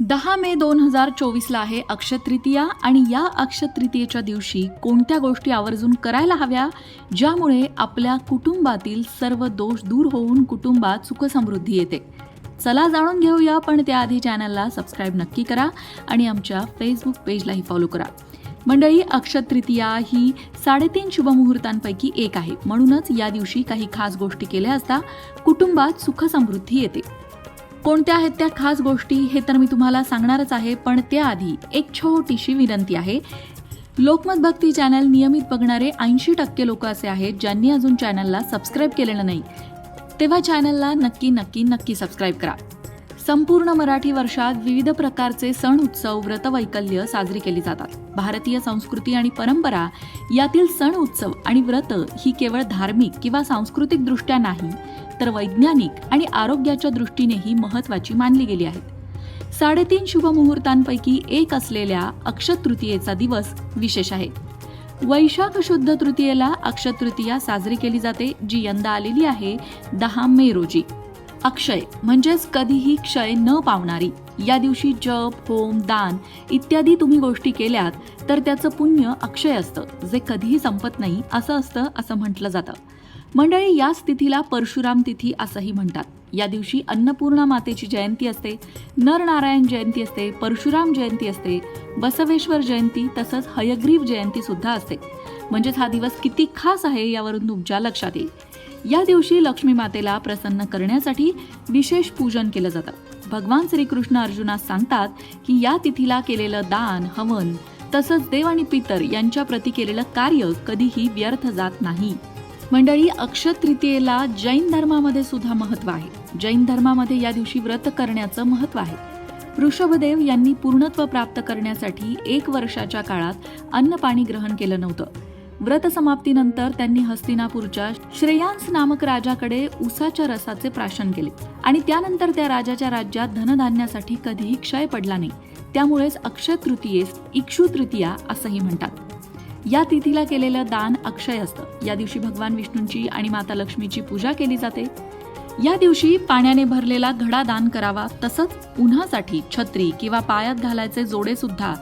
दहा मे दोन हजार चोवीसला आहे अक्षय तृतीया आणि या अक्षय तृतीयेच्या दिवशी कोणत्या गोष्टी आवर्जून करायला हव्या ज्यामुळे आपल्या कुटुंबातील सर्व दोष दूर होऊन कुटुंबात सुखसमृद्धी येते. चला जाणून घेऊया पण त्याआधी चॅनलला सबस्क्राईब नक्की करा आणि आमच्या फेसबुक पेजलाही फॉलो करा. मंडळी अक्षय तृतीया ही साडेतीन शुभमुहूर्तांपैकी एक आहे. म्हणूनच या दिवशी काही खास गोष्टी केल्या असता कुटुंबात सुखसमृद्धी येते. कोणत्या आहेत त्या खास गोष्टी हे तर मी तुम्हाला सांगणारच आहे पण त्याआधी एक छोटीशी विनंती आहे. लोकमत भक्ती चॅनल नियमित बघणारे ऐंशी टक्के लोक असे आहेत ज्यांनी अजून चॅनलला सबस्क्राईब केलेलं नाही. तेव्हा चॅनलला नक्की नक्की नक्की सबस्क्राईब करा. संपूर्ण मराठी वर्षात विविध प्रकारचे सण उत्सव व्रतवैकल्य साजरी केली जातात. भारतीय संस्कृती आणि परंपरा यातील सण उत्सव आणि व्रत ही केवळ धार्मिक किंवा सांस्कृतिक दृष्ट्या नाही तर वैज्ञानिक आणि आरोग्याच्या दृष्टीनेही महत्वाची मानली गेली आहेत. साडेतीन शुभमुहूर्तांपैकी एक असलेल्या अक्षतृतीयेचा दिवस विशेष आहे. वैशाख शुद्ध तृतीयेला अक्षतृतीया साजरी केली जाते जी यंदा आलेली आहे दहा मे रोजी. अक्षय म्हणजेच कधीही क्षय न पावणारी. या दिवशी जप होम दान इत्यादी तुम्ही गोष्टी केल्यात तर त्याचं पुण्य अक्षय असतं जे कधीही संपत नाही असं असतं असं म्हटलं जातं. मंडळी याच तिथीला परशुराम तिथी असंही म्हणतात. या दिवशी अन्नपूर्णा मातेची जयंती असते नरनारायण जयंती असते परशुराम जयंती असते बसवेश्वर जयंती तसंच हयग्रीव जयंती सुद्धा असते. म्हणजेच हा दिवस किती खास आहे यावरून तुमच्या लक्षात येईल. या दिवशी लक्ष्मी मातेला प्रसन्न करण्यासाठी विशेष पूजन केलं जातं. भगवान श्रीकृष्ण अर्जुनास सांगतात की या तिथीला केलेलं दान हवन तसंच देव आणि पितर यांच्या प्रती केलेलं कार्य कधीही व्यर्थ जात नाही. मंडळी अक्षय तृतीयेला जैन धर्मामध्ये सुद्धा महत्त्व आहे. जैन धर्मामध्ये या दिवशी व्रत करण्याचं महत्त्व आहे. वृषभदेव यांनी पूर्णत्व प्राप्त करण्यासाठी एक वर्षाच्या काळात अन्न पाणी ग्रहण केलं नव्हतं. व्रत समाप्तीनंतर त्यांनी हस्तिनापूरच्या श्रेयांस नामक राजाकडे उसाच्या रसाचे प्राशन केले. आणि त्यानंतर त्या राजाच्या राज्यात धनधान्यासाठी कधीही क्षय पडला नाही. त्यामुळेच अक्षय तृतीयेस इक्षु तृतीया असंही म्हणतात. या तिथीला केलेलं दान अक्षय असतं. या दिवशी भगवान विष्णूंची आणि माता लक्ष्मीची पूजा केली जाते. या दिवशी पाण्याने भरलेला घडा दान करावा. तसंच उन्हासाठी छत्री किंवा पायात घालायचे जोडे सुद्धा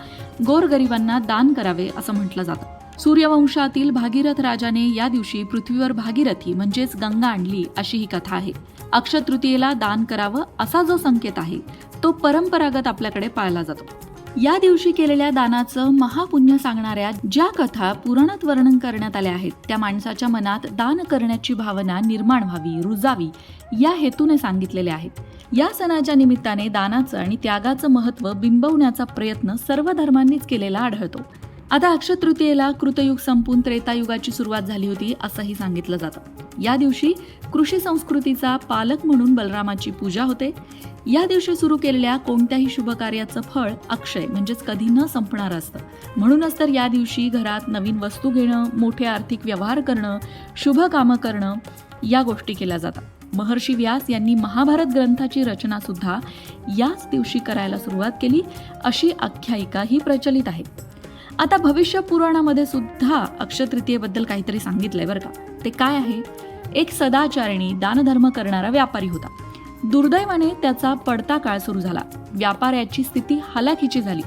गोरगरिबांना दान करावे असं म्हटलं जातं. सूर्यवंशातील भागीरथ राजाने या दिवशी पृथ्वीवर भागीरथी म्हणजेच गंगा आणली अशी ही कथा आहे. अक्षय तृतीयेला दान करावं असा जो संकेत आहे तो परंपरागत आपल्याकडे पाळला जातो. या दिवशी केलेल्या दानाचं महापुण्य सांगणाऱ्या ज्या कथा पुराणात वर्णन करण्यात आल्या आहेत त्या माणसाच्या मनात दान करण्याची भावना निर्माण व्हावी रुजावी या हेतूने सांगितलेल्या आहेत. या सणाच्या निमित्ताने दानाचं आणि त्यागाचं महत्त्व बिंबवण्याचा प्रयत्न सर्व धर्मांनीच केलेला आढळतो. आता अक्षय तृतीयेला कृतयुग संपून त्रेतायुगाची सुरुवात झाली होती असंही सांगितलं जातं. या दिवशी कृषी संस्कृतीचा पालक म्हणून बलरामाची पूजा होते. या दिवशी सुरू केलेल्या कोणत्याही शुभ कार्याचं फळ अक्षय म्हणजेच कधी न संपणार असतं. म्हणूनच तर या दिवशी घरात नवीन वस्तू घेणं मोठे आर्थिक व्यवहार करणं शुभ कामं करणं या गोष्टी केल्या जातात. महर्षी व्यास यांनी महाभारत ग्रंथाची रचना सुद्धा याच दिवशी करायला सुरुवात केली अशी आख्यायिका ही प्रचलित आहे आता भविष्य पुराणामध्ये सुद्धा अक्षतृतीयेबद्दल काहीतरी सांगितलंय बरं का. ते काय आहे? एक सदाचारिणी दानधर्म करणारा व्यापारी होता. दुर्दैवाने त्याचा पडता काळ सुरू झाला. व्यापाऱ्याची स्थिती हलाखीची झाली.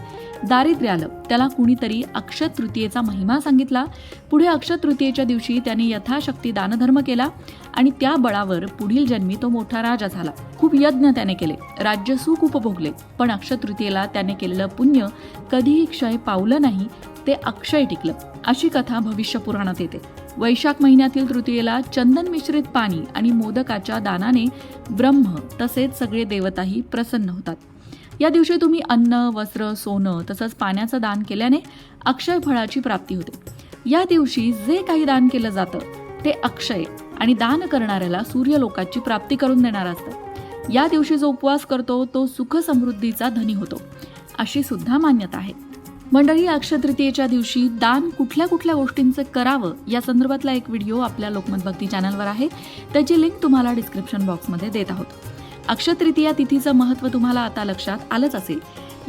दारिद्र्य आलं. त्याला कुणीतरी अक्षय तृतीयेचा महिमा सांगितला. पुढे अक्षय तृतीयेच्या दिवशी त्याने यथाशक्ती दानधर्म केला आणि त्या बळावर पुढील जन्मी तो मोठा राजा झाला. खूप यज्ञ त्याने केले. राज्य सुख उपभोगले. पण अक्षय तृतीयेला त्याने केलेलं पुण्य कधीही क्षय पावलं नाही ते अक्षय टिकलं. अशी कथा भविष्य पुराणात येते. वैशाख महिन्यातील तृतीयेला चंदन मिश्रित पाणी आणि मोदकाच्या दानाने ब्रह्म तसेच सगळे देवताही प्रसन्न होतात. या दिवशी तुम्ही अन्न वस्त्र सोनं तसंच पाण्याचं दान केल्याने अक्षय फळाची प्राप्ती होते. या दिवशी जे काही दान केलं जातं ते अक्षय आणि दान करणाऱ्याला सूर्यलोकाची प्राप्ती करून देणार असतं. या दिवशी जो उपवास करतो तो सुख समृद्धीचा धनी होतो अशी सुद्धा मान्यता आहे. मंडळी अक्षय तृतीयेच्या दिवशी दान कुठल्या कुठल्या गोष्टींचं करावं या संदर्भातला एक व्हिडिओ आपल्या लोकमत भक्ती चॅनलवर आहे. त्याची लिंक तुम्हाला डिस्क्रिप्शन बॉक्समध्ये देत आहोत. अक्षतृतीया तिथीचं महत्त्व तुम्हाला आता लक्षात आलंच असेल.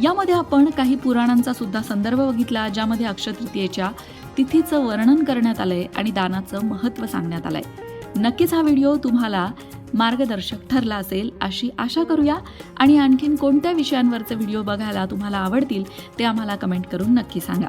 यामध्ये आपण काही पुराणांचा सुद्धा संदर्भ बघितला ज्यामध्ये अक्षतृतीयेच्या तिथीचं वर्णन करण्यात आलंय आणि दानाचं महत्त्व सांगण्यात आलंय. नक्कीच हा व्हिडिओ तुम्हाला मार्गदर्शक ठरला असेल अशी आशा करूया. आणि आणखीन कोणत्या विषयांवरचे व्हिडिओ बघायला तुम्हाला आवडतील ते आम्हाला कमेंट करून नक्की सांगा.